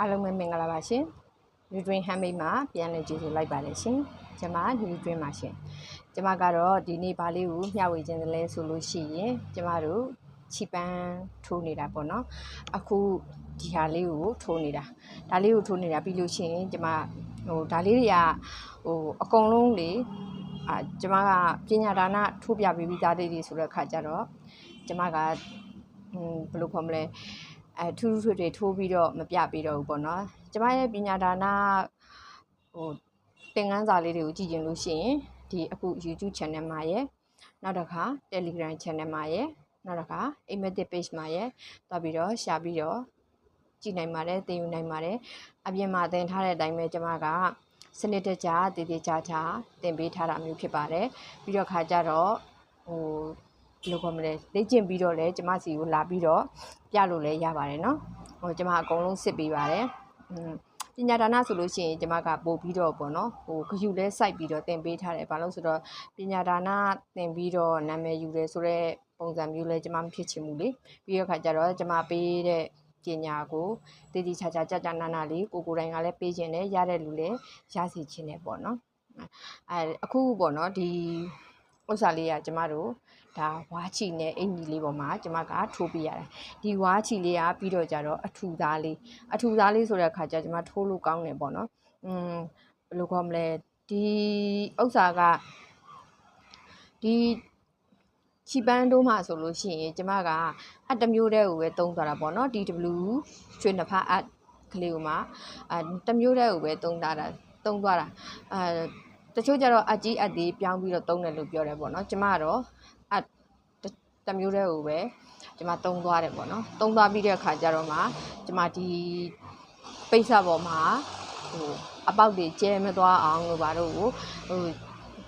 အားလုံးပဲမင်္ဂလာပါရှင် Nutrient Handmade မှာပြန်လည်ကြည့်ဆိုလိုက်ပါတယ်ရှင်ကျွန်မ Nutrient ပါရှင်ကျွန်မကတော့ဒီနေ့ဘာလေးကိုမျှဝေခြင်းလဲဆိုလို့ရှိရင်ကျွန်မတို့ချီပန်းထိုးနေတာပေါ့နော်အခုဒီဟာလေးကိုထိုးနေတာဒါလေးကိုထိုးနေတာပြီးလို့ရှိရင်ကျွန်မဟိုဒါလေးတွေကဟိုအကုန်လုံးလေအာကျွန်မကပညာဒါနထိုးပြပေးပြီးသားလေးတွေဆိုတဲ့အခါကျတော့ကျွန်မကဟွန်းဘယ်လိုခေါ်မလဲ အဲထူးထူးထွေထွေထိုးပြီးတော့မပြပေးတော့ဘူးပေါ့နော်ကျမရဲ့ပညာဒါနဟိုသင်ခန်းစာလေးတွေကိုကြည့်ကြလို့ရှိရင်ဒီအခု YouTube channel မှာရယ်နောက်တစ်ခါ Telegram channel မှာရယ်နောက်တစ်ခါ Imatic page မှာရယ်သွားပြီးတော့ရှာပြီးတော့ကြည့်နိုင်ပါတယ်သင်ယူနိုင်ပါတယ်အပြင်မှာသင်ထားတဲ့အတိုင်းပဲကျမကစနစ်တကျတည်တည်ချာချာသင်ပေးထားတာမျိုးဖြစ်ပါတယ်ပြီးတော့ခါကြတော့ဟို ဘယ်လိုခေါ်မလဲလေ့ကျင့်ပြီးတော့လည်းကျမစီကိုလာပြီးတော့ပြလို့လည်းရပါတယ်နော်ဟိုကျမအကုန်လုံးစစ်ပေးပါတယ်อืมပညာဒါနဆိုလို့ရှိရင်ကျမကပို့ပြီးတော့ပေါ့နော်ဟိုဂယူလဲစိုက်ပြီးတော့တင်ပေးထားတယ်ဘာလို့ဆိုတော့ပညာဒါနတင်ပြီးတော့နာမည်ယူတယ်ဆိုတော့ပုံစံမျိုးလဲကျမမဖြစ်ချင်ဘူးလေပြီးတော့ခါကျတော့ကျမပေးတဲ့ပညာကိုတည်တည်ချာချာကြာကြာနာနာလေးကိုကိုတိုင်းကလည်းပေးခြင်းနဲ့ရတဲ့လူလည်းရစီခြင်းနဲ့ပေါ့နော်အဲအခုပေါ့နော်ဒီ ဥစ္စာလေးကကျမတို့ဒါဝါချီနဲ့အင်ကြီးလေးပေါ်မှာကျမကထိုးပြရတယ်ဒီဝါချီလေးကပြီးတော့ကြတော့အထူသားလေးအထူသားလေးဆိုတဲ့အခါကျကျမထိုးလို့ကောင်းတယ်ပေါ့နော်อืมဘယ်လိုခေါ်မလဲဒီဥစ္စာကဒီချီပန်းတို့မှဆိုလို့ရှိရင်ကျမကအတစ်မျိုးတည်းကိုပဲတုံးသွားတာပေါ့နော် DW ရွှေနဖာအကလေးကိုမှအဲတစ်မျိုးတည်းကိုပဲတုံးထားတာတုံးသွားတာအဲ တချို့ကျတော့အကြီးအသေးပြောင်းပြီးတော့တုံးတယ်လို့ပြောတယ်ပေါ့နော်ကျမကတော့အတစ်မျိုးတည်းကိုပဲကျမတုံးသွားတယ်ပေါ့နော်တုံးသွားပြီးတဲ့အခါကျတော့မှကျမဒီပိတ်ဆက်ပေါ်မှာဟိုအပေါက်တွေကျဲမသွားအောင်လို့ပါတော့ဟို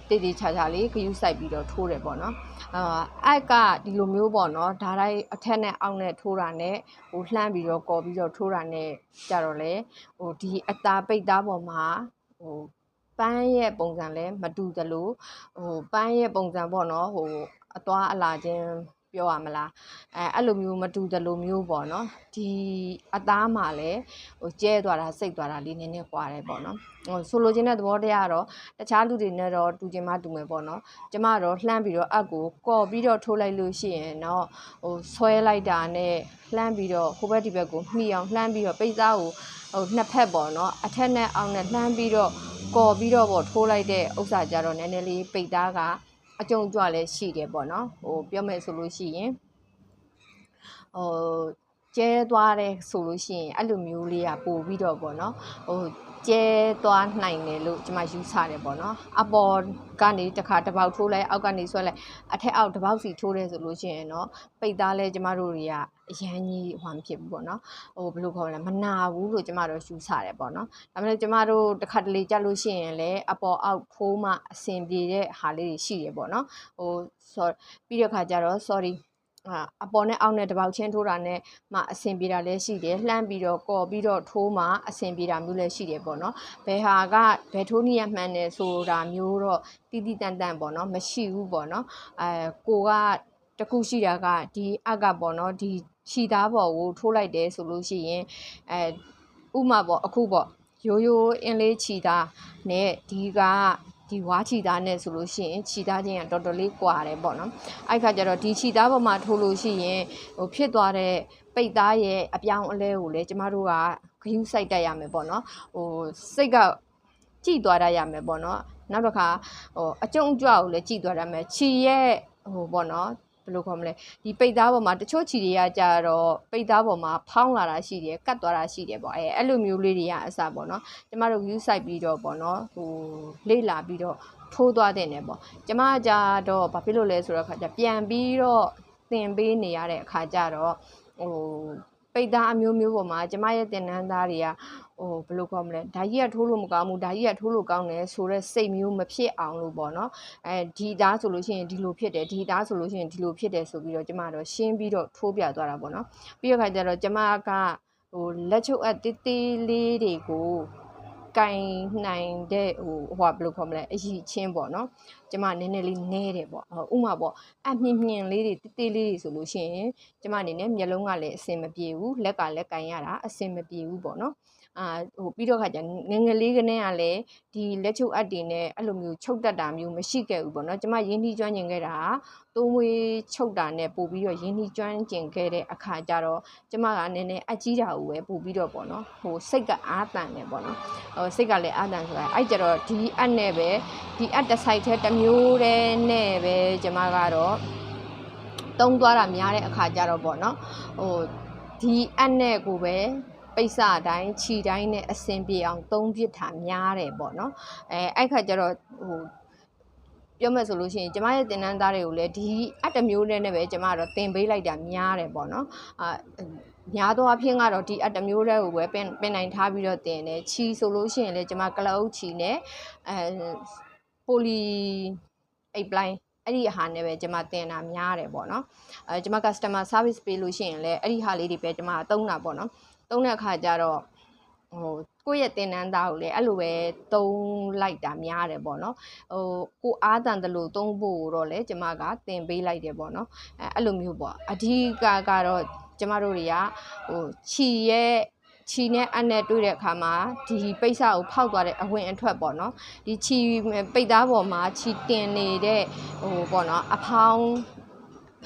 တည်တည်ချာချာလေးဂယူးဆိုင်ပြီးတော့ထိုးတယ်ပေါ့နော်အာအိုက်ကဒီလိုမျိုးပေါ့နော်ဓာတ်တိုင်းအထက်နဲ့အောက်နဲ့ထိုးတာနဲ့ဟိုလှမ်းပြီးတော့ကော်ပြီးတော့ထိုးတာနဲ့ကြတော့လေဟိုဒီအသားပိတ်သားပေါ်မှာဟို ပန်းရဲ့ပုံစံလဲမတူသလိုဟိုပန်းရဲ့ပုံစံပေါ့နော်ဟိုအသွားအလာချင်းပြောရမလားအဲအဲ့လိုမျိုးမတူသလိုမျိုးပေါ့နော်ဒီအသားမှာလည်းဟိုကျဲသွားတာစိတ်သွားတာလေးနည်းနည်းကွာတယ်ပေါ့နော်ဟိုဆိုလိုချင်တဲ့သဘောတရားကတော့တခြားလူတွေနဲ့တော့တူချင်မှတူမယ်ပေါ့နော်ကျမတော့လှမ်းပြီးတော့အက်ကိုကော်ပြီးတော့ထိုးလိုက်လို့ရှိရင်တော့ဟိုဆွဲလိုက်တာနဲ့လှမ်းပြီးတော့ဟိုဘက်ဒီဘက်ကိုမှီအောင်လှမ်းပြီးတော့ပိတ်သားကိုဟိုနှစ်ဖက်ပေါ့နော်အထက်နဲ့အောက်နဲ့လှမ်းပြီးတော့ ကော်ပြီးတော့ပေါ့ထိုးလိုက်တဲ့ဥစ္စာကြတော့နည်းနည်းလေးပိတ်သားကအကြုံကြွလည်းရှိတယ်ပေါ့နော်ဟိုပြောမယ်ဆိုလို့ရှိရင်ဟိုကျဲသွားတယ်ဆိုလို့ရှိရင်အဲ့လိုမျိုးလေးကပို့ပြီးတော့ပေါ့နော်ဟိုကျဲသွားနိုင်တယ်လို့ကျွန်မယူဆတယ်ပေါ့နော်အပေါ်ကနေတစ်ခါတစ်ပေါက်ထိုးလိုက်အောက်ကနေဆွဲလိုက်အထက်အောက်တစ်ပေါက်စီထိုးတယ်ဆိုလို့ရှိရင်တော့ပိတ်သားလဲကျမတို့တွေက အရန်ကြီးဟွာမဖြစ်ဘူးပေါ့နော်ဟိုဘယ်လိုခေါ်မလဲမနာဘူးလို့ကျမတို့ယူဆတယ်ပေါ့နော်ဒါပေမဲ့ကျမတို့တစ်ခါတလေကြလို့ရှိရင်လည်းအပေါ်အောက်ထိုးမှအဆင်ပြေတဲ့ဟာလေးတွေရှိတယ်ပေါ့နော်ဟို sorry ပြီးတဲ့ခါကျတော့ sorry အာအပေါ်နဲ့အောက်နဲ့တပေါက်ချင်းထိုးတာနဲ့မှအဆင်ပြေတာလည်းရှိတယ်လှမ်းပြီးတော့ကော်ပြီးတော့ထိုးမှအဆင်ပြေတာမျိုးလည်းရှိတယ်ပေါ့နော်ဘယ်ဟာကဘယ်ထိုးနည်းရမှန်တယ်ဆိုတာမျိုးတော့တီးတီးတန်တန်ပေါ့နော်မရှိဘူးပေါ့နော်အဲကိုကတခုရှိတာကဒီအကပေါ့နော်ဒီ ခြီသားပေါ်ကိုထိုးလိုက်တယ်ဆိုလို့ရှိရင်အဲဥမာပေါ့အခုပေါ့ရိုးရိုးအင်းလေးခြီသားနဲ့ဒီကဒီဝါချီသားနဲ့ဆိုလို့ရှိရင်ချီသားချင်းကတော်တော်လေးကွာတယ်ပေါ့နော်အဲ့ခါကျတော့ဒီချီသားပေါ်မှာထိုးလို့ရှိရင်ဟိုဖြစ်သွားတဲ့ပိတ်သားရဲ့အပြောင်းအလဲကိုလည်းကျမတို့ကဂယုစိုက်တတ်ရမယ်ပေါ့နော်ဟိုစိတ်ကကြည်သွားတတ်ရမယ်ပေါ့နော်နောက်တစ်ခါဟိုအကျုံကြွကိုလည်းကြည်သွားတတ်မယ်ချီရဲ့ဟိုပေါ့နော် ဘယ်လိုခေါ်မလဲဒီပိတ်သားပေါ်မှာတချို့ချီတွေကကြတော့ပိတ်သားပေါ်မှာဖောင်းလာတာရှိတယ်ကတ်သွားတာရှိတယ်ပေါ့အဲအဲ့လိုမျိုးလေးတွေကအစပေါ့နော်ကျမတို့ view site ပြီးတော့ပေါ့နော်ဟိုလေ့လာပြီးတော့ထိုးသွားတဲ့နေပေါ့ကျမကြတော့ဘာဖြစ်လို့လဲဆိုတော့ခါကျပြန်ပြီးတော့သင်ပေးနေရတဲ့အခါကျတော့ဟိုပိတ်သားအမျိုးမျိုးပေါ်မှာကျမရဲ့တင်နန်းသားတွေက ဟိုဘယ်လိုခေါ်မလဲဓာကြီးကထိုးလို့မကောင်းဘူးဓာကြီးကထိုးလို့ကောင်းတယ်ဆိုတော့စိတ်မျိုးမဖြစ်အောင်လို့ပေါ့နော်အဲဒီသားဆိုလို့ရှိရင်ဒီလိုဖြစ်တယ်ဒီသားဆိုလို့ရှိရင်ဒီလိုဖြစ်တယ်ဆိုပြီးတော့ကျမတော့ရှင်းပြီးတော့ထိုးပြသွားတာပေါ့နော်ပြီးတော့ခါကျတော့ကျမကဟိုလက်ချုပ်အတေးသေးလေးတွေကိုကင်နိုင်တဲ့ဟိုဟိုဘယ်လိုခေါ်မလဲအည်ချင်းပေါ့နော်ကျမနည်းနည်းလေးနဲတယ်ပေါ့ဥမာပေါ့အမြင့်မြင့်လေးတွေတေးသေးလေးတွေဆိုလို့ရှိရင်ကျမအနေနဲ့မျက်လုံးကလည်းအဆင်မပြေဘူးလက်ကလည်းကင်ရတာအဆင်မပြေဘူးပေါ့နော် အာဟိုပြီးတော့ခါကျငယ်ငယ်လေးကနေကလည်းဒီလက်ချုပ်အပ်တွေနဲ့အဲ့လိုမျိုးချုပ်တက်တာမျိုးမရှိခဲ့ဘူးပေါ့နော်ကျမရင်းနှီးကျွမ်းကျင်ခဲ့တာကသုံးမွေးချုပ်တာနဲ့ပို့ပြီးတော့ရင်းနှီးကျွမ်းကျင်ခဲ့တဲ့အခါကျတော့ကျမကနည်းနည်းအကြီးတာကိုပဲပို့ပြီးတော့ပေါ့နော်ဟိုစိတ်ကအားတန်တယ်ပေါ့နော်ဟိုစိတ်ကလည်းအားတန်ဆိုတာအဲ့ကြတော့ဒီအပ်နဲ့ပဲဒီအပ်တစ်ဆိုင်ထဲတစ်မျိုးတည်းနဲ့ပဲကျမကတော့တုံးသွားတာများတဲ့အခါကျတော့ပေါ့နော်ဟိုဒီအပ်နဲ့ကိုပဲ ပိတ်စတိုင်းခြီတိုင်းနဲ့အစင်ပြေအောင်သုံးပြစ်တာများတယ်ပေါ့နော်အဲအဲ့ခါကျတော့ဟိုပြောမယ်ဆိုလို့ရှိရင်ကျမရဲ့တင်နန်းသားတွေကိုလည်းဒီအတ္တမျိုးနဲ့နဲ့ပဲကျမကတော့တင်ပေးလိုက်တာများတယ်ပေါ့နော်အာများသောအားဖြင့်ကတော့ဒီအတ္တမျိုးတွေကိုပဲပင်ပင်နိုင်ထားပြီးတော့တင်တယ်ခြီဆိုလို့ရှိရင်လည်းကျမကလအုပ်ခြီနဲ့အဲပိုလီအိတ်ပလိုင်းအဲ့ဒီအဟာနဲ့ပဲကျွန်မတင်တာများတယ်ပေါ့နော်အဲကျွန်မ customer service ပေးလို့ရှိရင်လည်းအဲ့ဒီဟာလေးတွေပဲကျွန်မသုံးတာပေါ့နော် သုံးတဲ့အခါကျတော့ဟိုကိုယ့်ရဲ့တင်နန်းသားကိုလည်းအဲ့လိုပဲသုံးလိုက်တာများတယ်ပေါ့နော်ဟိုကိုအားတန်တယ်လို့သုံးဖို့တော့လည်းကျမကတင်ပေးလိုက်တယ်ပေါ့နော်အဲအဲ့လိုမျိုးပေါ့အဓိကကတော့ကျမတို့တွေကဟိုခြီရဲ့ခြီနဲ့အနဲ့တွေ့တဲ့အခါမှာဒီပိတ်စကိုဖောက်သွားတဲ့အဝင်အထွက်ပေါ့နော်ဒီခြီပိတ်သားပေါ်မှာခြီတင်နေတဲ့ဟိုပေါ့နော်အဖောင်း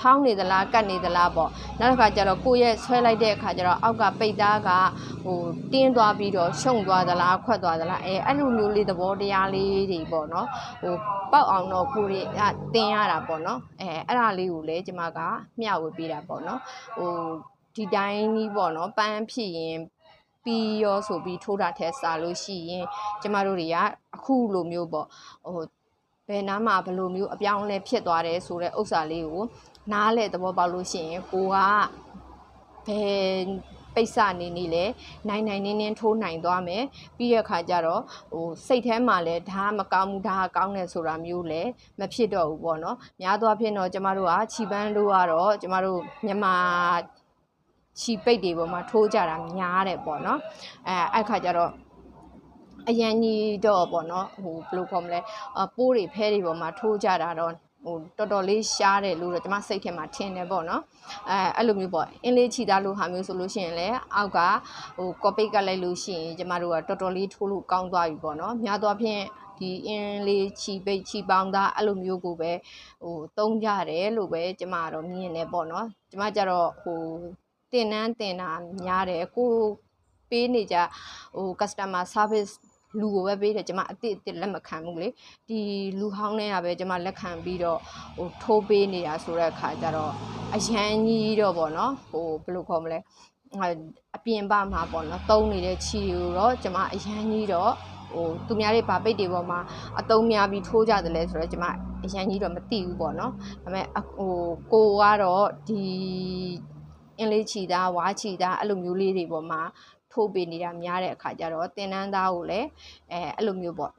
ဖောင်းနေသလားကတ်နေသလားပေါ့နောက်တစ်ခါကျတော့ကိုယ့်ရဲ့ဆွဲလိုက်တဲ့အခါကျတော့အောက်ကပိတ်သားကဟိုတင်းသွားပြီးတော့ရှုံသွားသလားခွက်သွားသလားအဲအဲ့လိုမျိုးလေးသဘောတရားလေးတွေပေါ့နော်ဟိုပောက်အောင်တော့ကိုယ်တွေတင်းရတာပေါ့နော်အဲအဲ့ဒါလေးကိုလည်းကျွန်မကမျှဝေပေးတာပေါ့နော်ဟိုဒီတိုင်းကြီးပေါ့နော်ပန်းဖြစ်ရင်ပြီးရောဆိုပြီးထိုးတာထက်စားလို့ရှိရင်ကျမတို့တွေကအခုလိုမျိုးပေါ့ဟို ဘယ်နားမှာဘယ်လိုမျိုးအပြောင်းအလဲဖြစ်သွားတယ်ဆိုတဲ့ဥစ္စာလေးကိုနားလဲသဘောပေါက်လို့ရှိရင်ကိုကဘယ်ပိတ်စနေနေလဲနိုင်နိုင်နင်းနင်းထိုးနိုင်သွားမယ်ပြီးတဲ့အခါကျတော့ဟိုစိတ်ထဲမှာလဲဒါမကောင်းဘူးဒါကောင်းတယ်ဆိုတာမျိုးလဲမဖြစ်တော့ဘူးပေါ့နော်များသောအားဖြင့်တော့ကျမတို့ကခြီပန်းလို့ကတော့ကျမတို့မြန်မာခြီပိတ်တွေပေါ်မှာထိုးကြတာများတယ်ပေါ့နော်အဲအဲ့ခါကျတော့ အရန်ကြီးတော့ပေါ့နော်ဟိုဘယ်လိုခေါ်မလဲအပိုးတွေဖဲတွေပေါ်မှာထိုးကြတာတော့ဟိုတော်တော်လေးရှားတယ်လို့တော့ကျွန်မစိတ်ထဲမှာထင်တယ်ပေါ့နော်အဲအဲ့လိုမျိုးပေါ့အင်းလေးခြိသားလို့ဟာမျိုးဆိုလို့ရှိရင်လည်းအောက်ကဟိုကော်ပိတ်ကလိုက်လို့ရှိရင်ကျမတို့ကတော်တော်လေးထိုးလို့ကောင်းသွားပြီပေါ့နော်များသောအားဖြင့်ဒီအင်းလေးခြီပိတ်ခြီပေါင်းသားအဲ့လိုမျိုးကိုပဲဟိုတုံးကြတယ်လို့ပဲကျမကတော့မြင်နေပေါ့နော်ကျမကြတော့ဟိုတင်နန်းတင်တာများတယ်ကိုပေးနေကြဟို customer service လူကိုပဲပေးတယ်ကျွန်မအစ်စ်အစ်လက်မခံဘူးလေဒီလူဟောင်းတွေကပဲကျွန်မလက်ခံပြီးတော့ဟိုထိုးပေးနေတာဆိုတဲ့အခါကျတော့အရန်ကြီးတော့ဗောနော်ဟိုဘယ်လိုခေါ်မလဲအပြင်ပမှာပေါ့နော်တုံးနေတဲ့ခြီကိုတော့ကျွန်မအရန်ကြီးတော့ဟိုသူများတွေဗာပိတ်တွေပေါ်မှာအတုံးများပြီးထိုးကြတယ်လဲဆိုတော့ကျွန်မအရန်ကြီးတော့မသိဘူးပေါ့နော်ဒါပေမဲ့ဟိုကိုကတော့ဒီအင်းလေးချီသားဝါချီသားအဲ့လိုမျိုးလေးတွေပေါ်မှာ ထိုးပေးနေတာများတဲ့အခါကျတော့တင်နန်းသားကိုလည်းအဲအဲ့လိုမျိုးပေါ့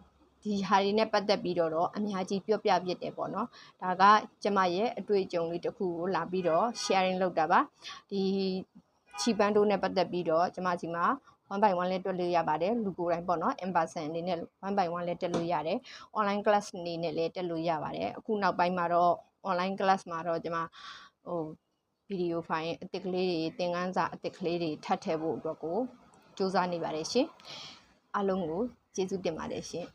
ဒီဟာတွေနဲ့ပတ်သက်ပြီးတော့တော့အများကြီးပြောပြဖြစ်တယ်ပေါ့နော်ဒါကကျမရဲ့အတွေ့အကြုံလေးတစ်ခုကိုလာပြီးတော့ sharing လုပ်တာပါဒီချီပန်းတို့နဲ့ပတ်သက်ပြီးတော့ကျမစီမှာ1 by 1လဲတွက်လို့ရပါတယ်လူကိုယ်တိုင်ပေါ့နော် in person အနေနဲ့1 by 1လဲတက်လို့ရတယ် online class အနေနဲ့လည်းတက်လို့ရပါတယ်အခုနောက်ပိုင်းမှာတော့ online class မှာတော့ကျမဟိုဗီဒီယိုဖိုင်အသစ်ကလေးတွေသင်ခန်းစာအသစ်ကလေးတွေထပ်ထည့်ဖို့အတွက်ကို စူးစမ်းနေပါတယ်ရှင်အားလုံးကိုကျေးဇူးတင်ပါတယ်ရှင်